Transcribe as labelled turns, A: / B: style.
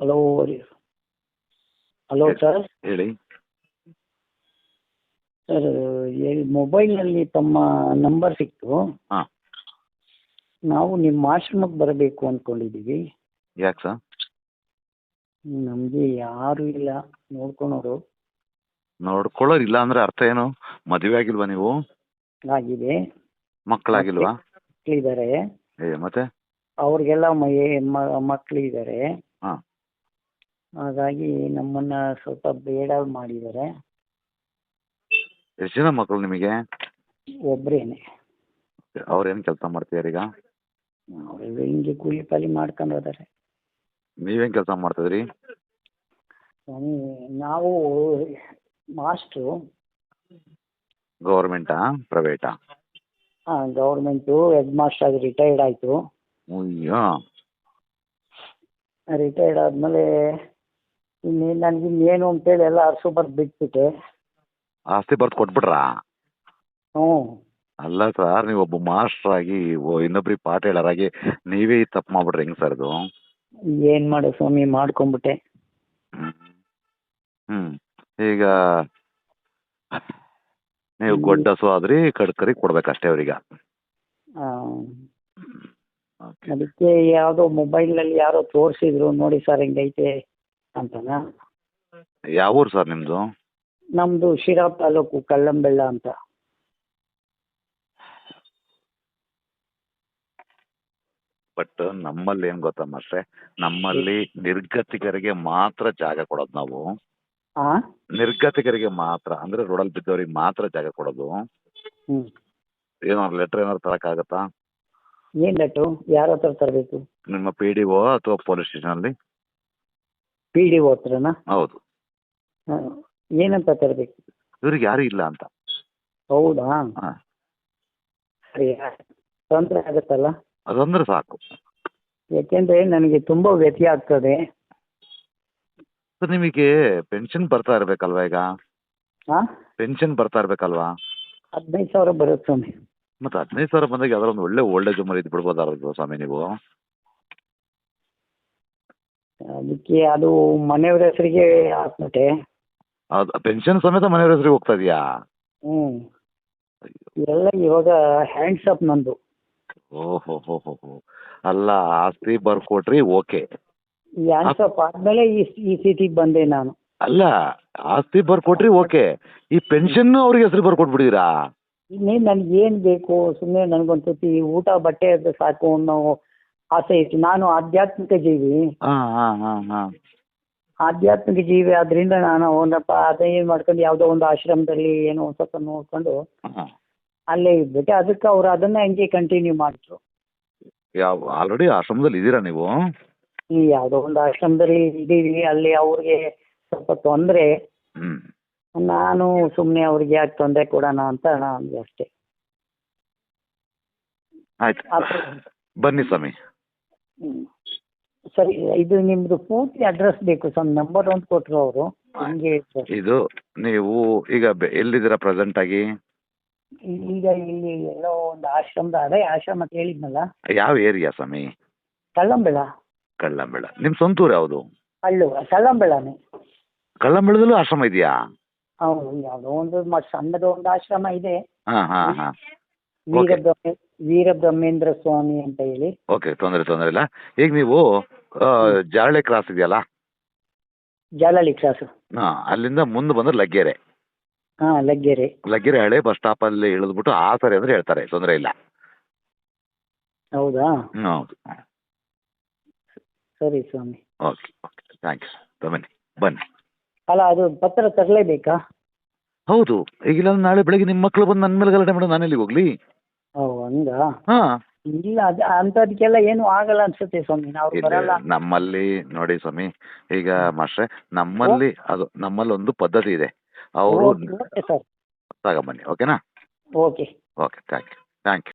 A: Hello hello sir.
B: ಹೇಳಿ.
A: Sir ಮೊಬೈಲ್ನಲ್ಲಿ ತಮ್ಮ ನಂಬರ್ ಸಿಕ್ತು.
B: ಹಾಂ.
A: ನಾವು ನಿಮ್ಮ ಆಶ್ರಮಕ್ಕೆ ಬರಬೇಕು ಅಂದ್ಕೊಂಡಿದ್ದೀವಿ.
B: ಯಾಕೆ ಸರ್?
A: ನಮಗೆ ಯಾರು ಇಲ್ಲ. ನೋಡ್ಕೊಳೋರು.
B: ನೋಡ್ಕೊಳ್ಳೋರು ಇಲ್ಲ ಅಂದ್ರೆ ಅರ್ಥ ಏನು? ಮದುವೆ ಆಗಿಲ್ವಾ ನೀವು?
A: ಆಗಿದೆ.
B: ಮಕ್ಕಳಾಗಿಲ್ವಾ?
A: ಮಕ್ಕಳಿದ್ದಾರೆ.
B: ಏ ಮತ್ತೆ?
A: ಅವ್ರಿಗೆಲ್ಲ ಮಕ್ಕಳಿದ್ದಾರೆ.
B: ಹಾಂ.
A: ಹಾಗಾಗಿ ನಮ್ಮನ್ನ ಸ್ವಲ್ಪ ಬೇಡ ಮಾಡಿದ್ದಾರೆ.
B: ಎಷ್ಟು ಜನ ಮಕ್ಕಳು ನಿಮಗೆ?
A: ಒಬ್ಬರೇನೆ
B: ಅವ್ರೇನು ಕೆಲಸ ಮಾಡ್ತಿದ್ದಾರೆ ಈಗ?
A: ಅವರು ಹಿಂಗೆ ಕೂಲಿ ಪಾಲಿ ಮಾಡ್ಕೊಂಡು ಹೋದಾರೆ.
B: ನೀವೇನು ಕೆಲಸ ಮಾಡ್ತಿದ್ರಿ?
A: ಸ್ವಾಮಿ ನಾವು ಮಾಸ್ಟ್ರು.
B: ಗೌರ್ಮೆಂಟಾ ಪ್ರೈವೇಟಾ?
A: ಹಾಂ ಗೌರ್ಮೆಂಟು ಹೆಡ್ ಮಾಸ್ಟರ್ ಆಗಿ ರಿಟೈರ್ಡ್ ಆಯಿತು.
B: ಅಯ್ಯೋ.
A: ರಿಟೈರ್ಡ್ ಆದಮೇಲೆ ಇನ್ನೇನು ನನಗೆ ಇನ್ನೇನು ಅಂತೇಳಿ ಎಲ್ಲ ಅರ್ಸು ಬರ್ದು ಬಿಟ್ಬಿಟ್ಟೆ.
B: ಆಸ್ತಿ ಬರ್ದು ಕೊಟ್ಬಿಟ್ರಾ?
A: ಹ್ಞೂ.
B: ಅಲ್ಲ ಸರ್ ನೀವು ಒಬ್ಬ ಮಾಸ್ಟರ್ ಆಗಿ ಇನ್ನೊಬ್ರಿಗೆ ಪಾಠ ಹೇಳೋರಾಗಿ ನೀವೇ ಈ ತಪ್ಪು ಮಾಡ್ಬಿಟ್ರೆ ಹೆಂಗೆ ಸರ್ ಇದು?
A: ಏನು ಮಾಡೋ ಸ್ವಾಮಿ ಮಾಡ್ಕೊಂಬಿಟ್ಟೆ.
B: ಹ್ಞೂ ಈಗ ನೀವು ಗೊಡ್ಡಸು ಆದ್ರಿ ಕಡ್ಕರಿ ಕೊಡ್ಬೇಕಷ್ಟೇ ಅವ್ರಿಗೆ. ಆ,
A: ಅದಕ್ಕೆ ಯಾವುದೋ ಮೊಬೈಲ್ನಲ್ಲಿ ಯಾರೋ ತೋರಿಸಿದ್ರು ನೋಡಿ ಸರ್ ಹಿಂಗೈತೆ. ಅಂತನಾ?
B: ಯಾವ ಊರು ಸರ್ ನಿಮ್ಮದು
A: ನಮ್ದು ಶಿರಾ ತಾಲೂಕು ಕಲ್ಲಂಬೆಳ್ಳ ಅಂತ.
B: ಬಟ್ ನಮ್ಮಲ್ಲಿ ಏನು ಗೊತ್ತಾ ಮಾಸ್ಟ್ರೆ? ನಮ್ಮಲ್ಲಿ ನಿರ್ಗತಿಕರಿಗೆ ಮಾತ್ರ ಜಾಗ ಕೊಡೋದು ನಾವು.
A: ಹಾಂ
B: ನಿರ್ಗತಿಕರಿಗೆ ಮಾತ್ರ ಅಂದ್ರೆ ರೋಡಲ್ಲಿ ಬಿದ್ದವರಿಗೆ ಮಾತ್ರ ಜಾಗ ಕೊಡೋದು.
A: ಹ್ಞೂ
B: ಏನಾದ್ರು ಲೆಟರ್ ಏನಾದ್ರು ತರಕ್ಕಾಗತ್ತಾ
A: ಏನು ಲೆಟ್ರು ಯಾರ ಹತ್ರ ತರಬೇಕು?
B: ನಿಮ್ಮ ಪಿ ಡಿ ಒ ಅಥವಾ ಪೊಲೀಸ್ ಸ್ಟೇಷನಲ್ಲಿ
A: ಪಿ ಡಿ ಒ ಹತ್ರನಾ
B: ಹೌದು.
A: ಹಾಂ ಏನಂತ ತರಬೇಕು?
B: ಇವ್ರಿಗೆ ಯಾರು ಇಲ್ಲ ಅಂತ.
A: ಹೌದಾ?
B: ಹಾಂ.
A: ಸರಿ ತೊಂದರೆ ಆಗುತ್ತಲ್ಲ?
B: ಅದಂದ್ರೆ ಸಾಕು.
A: ಯಾಕೆಂದರೆ ನನಗೆ ತುಂಬ ವ್ಯತ್ಯ ಆಗ್ತದೆ.
B: ಸರ್ ನಿಮಗೆ ಪೆನ್ಷನ್ ಬರ್ತಾ ಇರ್ಬೇಕಲ್ವಾ ಈಗ?
A: ಹಾಂ
B: ಪೆನ್ಷನ್ ಬರ್ತಾ ಇರ್ಬೇಕಲ್ವಾ?
A: ಹದಿನೈದು ಸಾವಿರ ಬರುತ್ತೆ ಸ್ವಾಮಿ.
B: ಮತ್ತೆ ಹದಿನೈದು ಸಾವಿರ ಬಂದಾಗ ಯಾವ್ದಾರ ಒಂದು ಒಳ್ಳೆ ಓಲ್ಡ್ ಏಜ್ ಮರಿ ಬಿಡ್ಬೋದಾರಲ್ವ ಸ್ವಾಮಿ ನೀವು?
A: ಅದಕ್ಕೆ ಅದು ಮನೆಯವ್ರ ಹೆಸರಿಗೆ ಹಾಕ್ಬಿಟ್ಟೆ.
B: ಅದು ಪೆನ್ಷನ್ ಸಮೇತ ಮನೆಯವ್ರ ಹೆಸರಿಗೆ ಹೋಗ್ತಾ ಇದೆಯಾ?
A: ಹ್ಞೂ ಎಲ್ಲ ಇವಾಗ ಹ್ಯಾಂಡ್ಸ್ ಅಪ್ ನಂದು.
B: ಓಹೋ ಹೋ ಹೋ ಹೋ. ಅಲ್ಲ ಆಸ್ತಿ ಬರ್ಕೊಟ್ರಿ ಓಕೆ.
A: ಹ್ಯಾಂಡ್ಸ್ ಅಪ್ ಆದಮೇಲೆ ಈ ಈ ಸಿಟಿಗೆ ಬಂದೆ ನಾನು.
B: ಅಲ್ಲ ಆಸ್ತಿ ಬರ್ಕೊಟ್ರಿ ಓಕೆ. ಈ ಪೆನ್ಷನ್ ಅವ್ರಿಗೆ ಹೆಸರು ಬರ್ಕೊಟ್ಬಿಡಿದಿರಾ
A: ಇನ್ನೇನು ನನಗೆ ಏನು ಬೇಕು ಸುಮ್ಮನೆ ನನಗೊಂದು ಸತಿ ಊಟ ಬಟ್ಟೆ ಅದು ಸಾಕು ಅನ್ನೋ ಆಸೆ ಇತ್ತು. ನಾನು ಆಧ್ಯಾತ್ಮಿಕ ಜೀವಿ.
B: ಹಾಂ ಹಾಂ ಹಾಂ ಹಾಂ.
A: ಆಧ್ಯಾತ್ಮಿಕ ಜೀವಿ ಆದ್ರಿಂದ ನಾನು ಒಂದಪ್ಪ ಅದೇ ಏನು ಮಾಡ್ಕೊಂಡು ಯಾವುದೋ ಒಂದು ಆಶ್ರಮದಲ್ಲಿ ಏನೋ ಒಂದು ಸ್ವಲ್ಪ ನೋಡ್ಕೊಂಡು
B: ಹಾಂ.
A: ಅಲ್ಲೇ ಇದ್ಬಿಟ್ಟೆ. ಅದಕ್ಕೆ ಅವ್ರು ಅದನ್ನ ಹಂಗೆ ಕಂಟಿನ್ಯೂ ಮಾಡಿದ್ರು.
B: ಯಾವ ಆಲ್ರೆಡಿ ಆಶ್ರಮದಲ್ಲಿ ಇದ್ದೀರಾ ನೀವು?
A: ಈ ಯಾವುದೋ ಒಂದು ಆಶ್ರಮದಲ್ಲಿ ಇದ್ದೀವಿ. ಅಲ್ಲಿ ಅವ್ರಿಗೆ ಸ್ವಲ್ಪ ತೊಂದರೆ.
B: ಹ್ಞೂ
A: ನಾನು ಸುಮ್ಮನೆ ಅವ್ರಿಗೆ ಯಾಕೆ ತೊಂದರೆ ಕೊಡೋಣ ಅಂತ ನಾನು ಅಷ್ಟೇ.
B: ಆಯ್ತು.
A: ಆ ಥರ.
B: ಬನ್ನಿ ಸ್ವಾಮಿ.
A: ಸರಿ ಇದು ನಿಮ್ದು ಪೂರ್ತಿ ಅಡ್ರೆಸ್ ಬೇಕು ಸರ್. ನಂಬರ್ ಒಂದು ಕೊಟ್ಟರು ಅವರು. ಹಂಗೆ ಸರ್
B: ಇದು ನೀವು ಈಗ ಬೆ- ಎಲ್ಲಿದ್ದೀರಾ ಪ್ರೆಸೆಂಟ್ ಆಗಿ?
A: ಈಗ ಇಲ್ಲಿ ಎಲ್ಲೋ ಒಂದು ಆಶ್ರಮದ ಅದೇ ಆಶ್ರಮ ಅಂತ ಹೇಳಿದ್ನಲ್ಲ?
B: ಯಾವ ಏರಿಯಾ ಸ್ವಾಮಿ?
A: ಕಳ್ಳಂಬೆಳ
B: ಕಳ್ಳಂಬೆಳ ನಿಮ್ಮ ಸ್ವಂತ ಊರು ಯಾವುದು?
A: ಅಲ್ಲು
B: ಕಳ್ಳಂಬೆಳದಲ್ಲೂ ಆಶ್ರಮ ಇದೆಯಾ?
A: ಹೌದು ಯಾವುದೋ ಒಂದು ಮ- ಸಣ್ಣದು ಒಂದು ಆಶ್ರಮ ಇದೆ.
B: ಹಾಂ ಹಾಂ ಹಾಂ.
A: ವೀರಬ್ರಹ್ಮೇ ವೀರಬ್ರಹ್ಮೇಂದ್ರ ಸ್ವಾಮಿ ಅಂತ ಹೇಳಿ.
B: ಓಕೆ ತೊಂದರೆ ತೊಂದರೆ ಇಲ್ಲ. ಈಗ ನೀವು ಜಾಳೆ ಕ್ರಾಸ್ ಇದೆಯಲ್ಲ?
A: ಜಾಲಹಳ್ಳಿ ಕ್ರಾಸ್
B: ಹಾಂ ಅಲ್ಲಿಂದ ಮುಂದೆ ಬಂದ್ರೆ ಲಗ್ಗೆರೆ.
A: ಹಾಂ ಲಗ್ಗೆರೆ.
B: ಲಗ್ಗೆರೆ ಹಳೆ ಬಸ್ ಸ್ಟಾಪ್ ಅಲ್ಲಿ ಇಳಿದ್ಬಿಟ್ಟು ಆ ಸರಿ ಅಂದ್ರೆ ಹೇಳ್ತಾರೆ ತೊಂದರೆ ಇಲ್ಲ.
A: ಹೌದಾ?
B: ಹ್ಮ್, ಹೌದು.
A: ಸರಿ ಸ್ವಾಮಿ.
B: ಓಕೆ ಓಕೆ ಥ್ಯಾಂಕ್ ಯು ಬನ್ನಿ ಬನ್ನಿ.
A: ಅಲ್ಲ ಅದು ಪತ್ರ ತರಲೇಬೇಕಾ?
B: ಹೌದು. ಈಗ ನಾಳೆ ಬೆಳಗ್ಗೆ ನಿಮ್ಮ ಮಕ್ಕಳು ಬಂದು ನನ್ನ ಮೇಲೆ ಗಲಾಟೆ ಮಾಡೋದು ನಾನು ಎಲ್ಲಿಗೆ ಹೋಗ್ಲಿ?
A: ಹಂಗಾ
B: ಹಾಂ.
A: ಇಲ್ಲ ಅದು ಅಂಥದಕ್ಕೆಲ್ಲ ಏನು ಆಗಲ್ಲ ಅನ್ಸುತ್ತೆ ಸ್ವಾಮಿ ನಾವು ಬರಲ್ಲ.
B: ನಮ್ಮಲ್ಲಿ ನೋಡಿ ಸ್ವಾಮಿ ಈಗ ಮಾಸ್ಟ್ರೆ ನಮ್ಮಲ್ಲಿ ಅದು ನಮ್ಮಲ್ಲಿ ಒಂದು ಪದ್ಧತಿ ಇದೆ. ಅವರು
A: ಓಕೆ ಸರ್.
B: ತಗೊಂಬನ್ನಿ ಓಕೆನಾ?
A: Okay.
B: Okay thank you thank you.